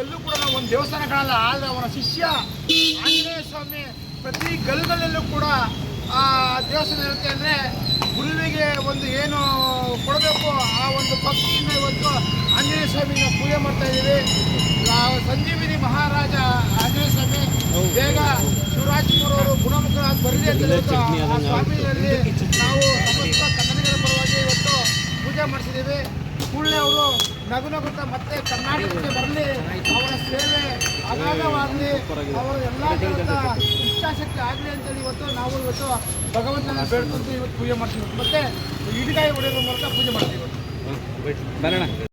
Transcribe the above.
ಎಲ್ಲೂ ಕೂಡ ನಾವು ಒಂದು ದೇವಸ್ಥಾನ ಕಾಣಲ್ಲ ಆದರೆ ಅವನ ಶಿಷ್ಯ ಆಂಜನೇಯ ಸ್ವಾಮಿ ಪ್ರತಿ ಗಲ್ಗಳಲ್ಲೂ ಕೂಡ ಆ ದೇವಸ್ಥಾನ ಇರುತ್ತೆ ಅಂದರೆ ಗುರುವಿಗೆ ಒಂದು ಏನು ಕೊಡಬೇಕು ಆ ಒಂದು ಭಕ್ತಿಯಿಂದ ಇವತ್ತು ಆಂಜನೇಯ ಸ್ವಾಮಿನ ಪೂಜೆ ಮಾಡ್ತಾ ಇದ್ದೀವಿ. ಸಂಜೀವಿನಿ ಮಹಾರಾಜ ಆಂಜನೇಯ ಸ್ವಾಮಿ ಬೇಗ ಶಿವರಾಜ್ಕುಮಾರ್ ಅವರು ಗುಣಮುಖರಾಗಿ ಬರಲಿ ಅಂತ ಹೇಳ್ತಾ ಆ ಸ್ವಾಮಿಯಲ್ಲಿ ನಾವು ಸಮಸ್ತ ಕನ್ನಡಿಗರ ಪರವಾಗಿ ಇವತ್ತು ಪೂಜೆ ಮಾಡಿಸಿದ್ದೀವಿ. ಕೂಡಲೇ ಅವರು ನಗು ನಗುತ್ತಾ ಮತ್ತೆ ಕರ್ನಾಟಕಕ್ಕೆ ಬರಲಿ ಅವರ ಸೇವೆ ಅಗಾಧವಾಗಲಿ ಅವರ ಎಲ್ಲ ಥರದ ಇಚ್ಛಾಶಕ್ತಿ ಆಗಲಿ ಅಂತೇಳಿ ಇವತ್ತು ನಾವು ಇವತ್ತು ಭಗವಂತನ ಬೇಡ್ಕೊಂಡು ಇವತ್ತು ಪೂಜೆ ಮಾಡ್ತೀವಿ. ಮತ್ತೆ ಇಡಿಗಾಯಿ ಹೊಡೆಯೋದ್ರ ಮೂಲಕ ಪೂಜೆ ಮಾಡ್ತೀವಿ.